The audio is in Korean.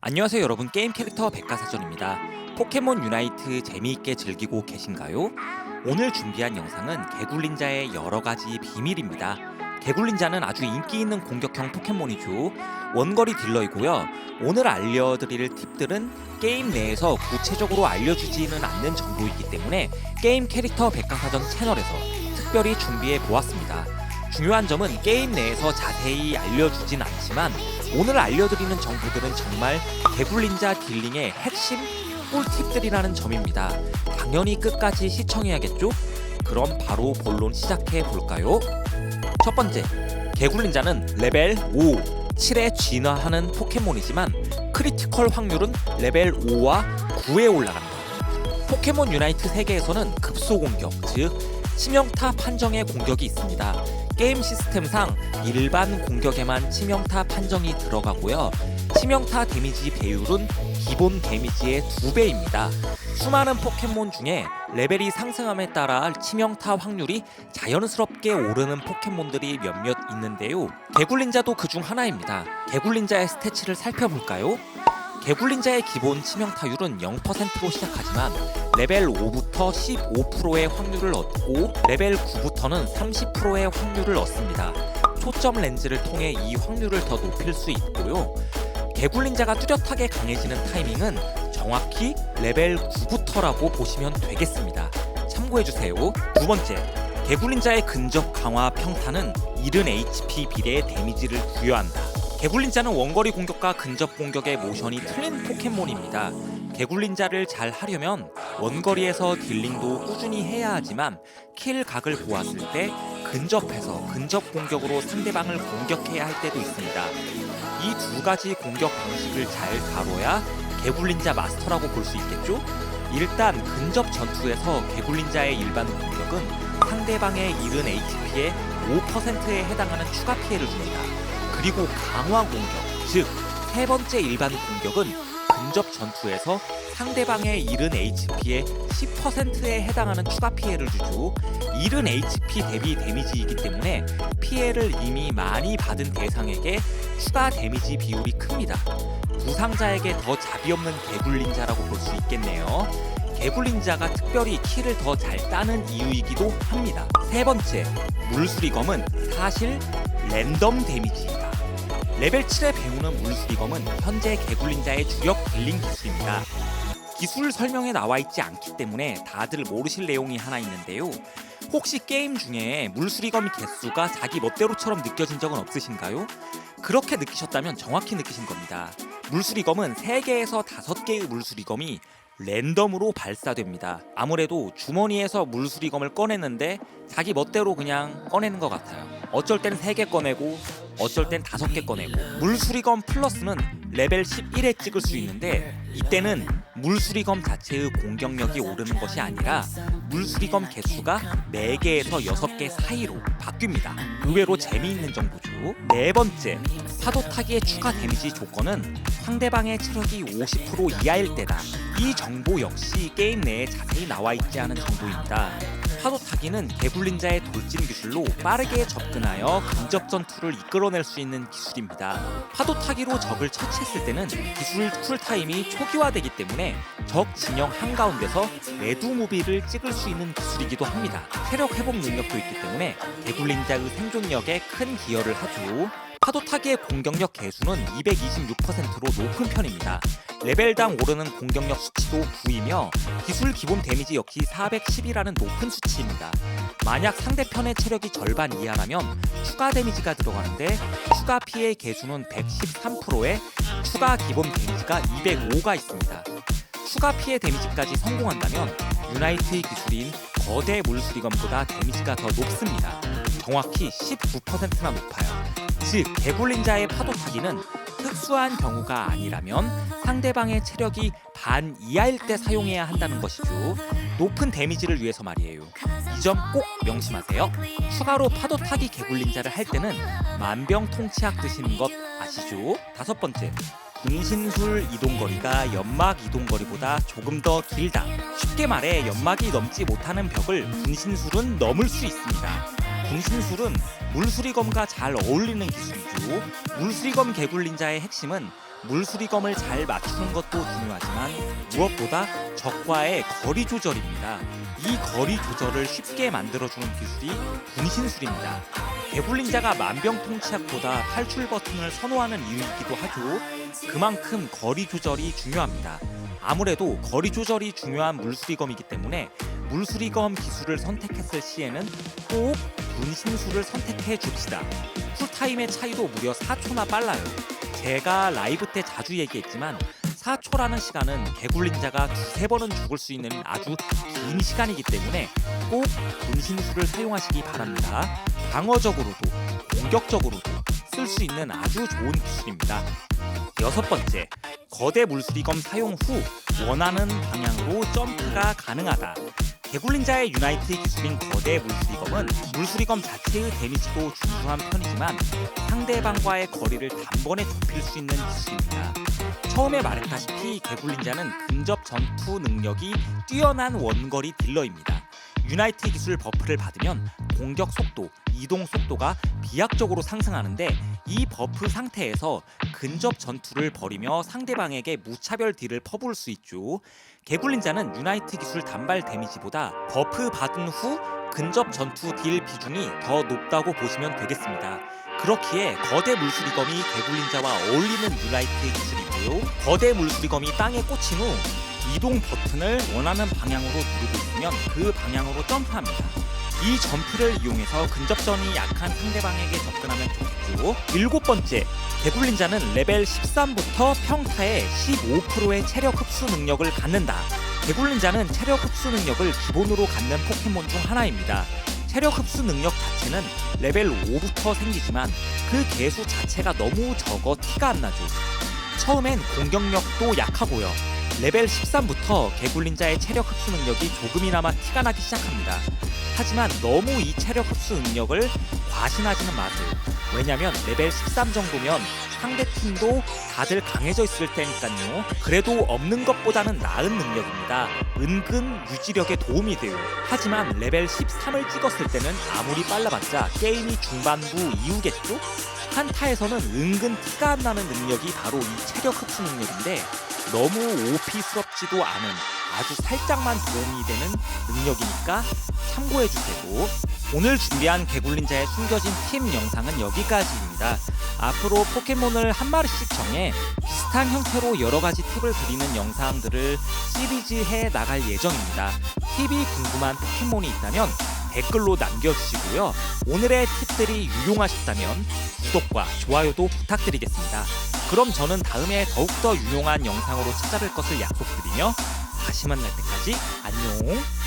안녕하세요 여러분 게임 캐릭터 백과사전입니다. 포켓몬 유나이트 재미있게 즐기고 계신가요? 오늘 준비한 영상은 개굴린자의 여러 가지 비밀입니다. 개굴린자는 아주 인기 있는 공격형 포켓몬이죠. 원거리 딜러이고요. 오늘 알려드릴 팁들은 게임 내에서 구체적으로 알려주지는 않는 정보이기 때문에 게임 캐릭터 백과사전 채널에서 특별히 준비해 보았습니다. 중요한 점은 게임 내에서 자세히 알려주진 않지만 오늘 알려드리는 정보들은 정말 개굴린자 딜링의 핵심 꿀팁들이라는 점입니다. 당연히 끝까지 시청해야겠죠? 그럼 바로 본론 시작해 볼까요? 첫 번째, 개굴린자는 레벨 5, 7에 진화하는 포켓몬이지만 크리티컬 확률은 레벨 5와 9에 올라간다. 포켓몬 유나이트 세계에서는 급소 공격, 즉 치명타 판정의 공격이 있습니다. 게임 시스템상 일반 공격에만 치명타 판정이 들어가고요. 치명타 데미지 배율은 기본 데미지의 2배입니다. 수많은 포켓몬 중에 레벨이 상승함에 따라 치명타 확률이 자연스럽게 오르는 포켓몬들이 몇몇 있는데요. 개굴린자도 그중 하나입니다. 개굴린자의 스태치를 살펴볼까요? 개굴린자의 기본 치명타율은 0%로 시작하지만 레벨 5부터 15%의 확률을 얻고 레벨 9부터는 30%의 확률을 얻습니다. 초점 렌즈를 통해 이 확률을 더 높일 수 있고요. 개굴린자가 뚜렷하게 강해지는 타이밍은 정확히 레벨 9부터라고 보시면 되겠습니다. 참고해주세요. 두 번째, 개굴린자의 근접 강화 평타는 이른 HP 비례의 데미지를 부여한다. 개굴린자는 원거리 공격과 근접 공격의 모션이 틀린 포켓몬입니다. 개굴린자를 잘 하려면 원거리에서 딜링도 꾸준히 해야 하지만 킬 각을 보았을 때 근접해서 근접 공격으로 상대방을 공격해야 할 때도 있습니다. 이 두 가지 공격 방식을 잘 다뤄야 개굴린자 마스터라고 볼 수 있겠죠? 일단 근접 전투에서 개굴린자의 일반 공격은 상대방의 이른 HP의 5%에 해당하는 추가 피해를 줍니다. 그리고 강화 공격, 즉 세 번째 일반 공격은 근접 전투에서 상대방의 이른 HP의 10%에 해당하는 추가 피해를 주죠. 이른 HP 대비 데미지이기 때문에 피해를 이미 많이 받은 대상에게 추가 데미지 비율이 큽니다. 부상자에게 더 자비 없는 개굴린자라고 볼 수 있겠네요. 개굴린자가 특별히 키를 더 잘 따는 이유이기도 합니다. 세 번째, 물수리검은 사실 랜덤 데미지이다. 레벨 7에 배우는 물수리검은 현재 개굴린자의 주력 딜링 기술입니다. 기술 설명에 나와 있지 않기 때문에 다들 모르실 내용이 하나 있는데요. 혹시 게임 중에 물수리검 개수가 자기 멋대로처럼 느껴진 적은 없으신가요? 그렇게 느끼셨다면 정확히 느끼신 겁니다. 물수리검은 3개에서 5개의 물수리검이 랜덤으로 발사됩니다. 아무래도 주머니에서 물수리검을 꺼냈는데 자기 멋대로 그냥 꺼내는 것 같아요. 어쩔 땐 3개 꺼내고 어쩔 땐 5개 꺼내고 물수리검 플러스는 레벨 11에 찍을 수 있는데 이때는 물수리검 자체의 공격력이 오르는 것이 아니라 물수리검 개수가 4개에서 6개 사이로 바뀝니다. 의외로 재미있는 정보죠. 네 번째, 파도 타기의 추가 데미지 조건은 상대방의 체력이 50% 이하일 때다. 이 정보 역시 게임 내에 자세히 나와 있지 않은 정보입니다. 파도 타기는 개굴린자의 돌진 기술로 빠르게 접근하여 근접 전투를 이끌어낼 수 있는 기술입니다. 파도 타기로 적을 처치했을 때는 기술 쿨타임이 초기화되기 때문에 적 진영 한가운데서 레드 무비를 찍을 수 있는 기술이기도 합니다. 체력 회복 능력도 있기 때문에 개굴린자의 생존력에 큰 기여를 하죠. 파도 타기의 공격력 개수는 226%로 높은 편입니다. 레벨당 오르는 공격력 수치도 9이며 기술 기본 데미지 역시 410이라는 높은 수치입니다. 만약 상대편의 체력이 절반 이하라면 추가 데미지가 들어가는데 추가 피해 개수는 113%에 추가 기본 데미지가 205가 있습니다. 추가 피해 데미지까지 성공한다면 유나이트의 기술인 거대 물수리검보다 데미지가 더 높습니다. 정확히 19%나 높아요. 즉 개굴린자의 파도 타기는 특수한 경우가 아니라면 상대방의 체력이 반 이하일 때 사용해야 한다는 것이죠. 높은 데미지를 위해서 말이에요. 이 점 꼭 명심하세요. 추가로 파도 타기 개굴린자를 할 때는 만병통치약 드시는 것 아시죠? 다섯 번째. 분신술 이동거리가 연막 이동거리보다 조금 더 길다. 쉽게 말해 연막이 넘지 못하는 벽을 분신술은 넘을 수 있습니다. 분신술은 물수리검과 잘 어울리는 기술이죠. 물수리검 개굴린자의 핵심은 물수리검을 잘 맞추는 것도 중요하지만 무엇보다 적과의 거리 조절입니다. 이 거리 조절을 쉽게 만들어주는 기술이 분신술입니다. 개굴린자가 만병통치약보다 탈출 버튼을 선호하는 이유이기도 하죠. 그만큼 거리 조절이 중요합니다. 아무래도 거리 조절이 중요한 물수리검이기 때문에 물수리검 기술을 선택했을 시에는 꼭 분신술을 선택해 줍시다. 쿨타임의 차이도 무려 4초나 빨라요. 제가 라이브 때 자주 얘기했지만 4초라는 시간은 개굴린자가 두세 번은 죽을 수 있는 아주 긴 시간이기 때문에 꼭 분신술을 사용하시기 바랍니다. 방어적으로도 공격적으로도 쓸 수 있는 아주 좋은 기술입니다. 여섯 번째, 거대 물수리검 사용 후 원하는 방향으로 점프가 가능하다. 개굴린자의 유나이트 기술인 거대 물수리검은 물수리검 자체의 데미지도 준수한 편이지만 상대방과의 거리를 단번에 좁힐 수 있는 기술입니다. 처음에 말했다시피 개굴린자는 근접 전투 능력이 뛰어난 원거리 딜러입니다. 유나이트 기술 버프를 받으면 공격 속도, 이동 속도가 비약적으로 상승하는데 이 버프 상태에서 근접 전투를 벌이며 상대방에게 무차별 딜을 퍼부을 수 있죠. 개굴린자는 유나이트 기술 단발 데미지보다 버프 받은 후 근접 전투 딜 비중이 더 높다고 보시면 되겠습니다. 그렇기에 거대 물수리검이 개굴린자와 어울리는 유나이트 기술이고요. 거대 물수리검이 땅에 꽂힌 후 이동 버튼을 원하는 방향으로 누르고 있으면 그 방향으로 점프합니다. 이 점프를 이용해서 근접전이 약한 상대방에게 접근하면 좋겠죠. 일곱 번째, 개굴린자는 레벨 13부터 평타에 15%의 체력 흡수 능력을 갖는다. 개굴린자는 체력 흡수 능력을 기본으로 갖는 포켓몬 중 하나입니다. 체력 흡수 능력 자체는 레벨 5부터 생기지만 그 개수 자체가 너무 적어 티가 안 나죠. 처음엔 공격력도 약하고요. 레벨 13부터 개굴린자의 체력 흡수 능력이 조금이나마 티가 나기 시작합니다. 하지만 너무 이 체력 흡수 능력을 과신하지는 마세요. 왜냐면 레벨 13 정도면 상대 팀도 다들 강해져 있을 때니까요. 그래도 없는 것보다는 나은 능력입니다. 은근 유지력에 도움이 돼요. 하지만 레벨 13을 찍었을 때는 아무리 빨라봤자 게임이 중반부 이후겠죠? 한타에서는 은근 티가 안 나는 능력이 바로 이 체력 흡수 능력인데 너무 OP스럽지도 않은 아주 살짝만 도움이 되는 능력이니까 참고해주세요. 오늘 준비한 개굴린자의 숨겨진 팀 영상은 여기까지입니다. 앞으로 포켓몬을 한 마리씩 정해 비슷한 형태로 여러 가지 팁을 드리는 영상들을 시리즈해 나갈 예정입니다. 팁이 궁금한 포켓몬이 있다면 댓글로 남겨주시고요. 오늘의 팁들이 유용하셨다면 구독과 좋아요도 부탁드리겠습니다. 그럼 저는 다음에 더욱더 유용한 영상으로 찾아뵐 것을 약속드리며 다시 만날 때까지 안녕!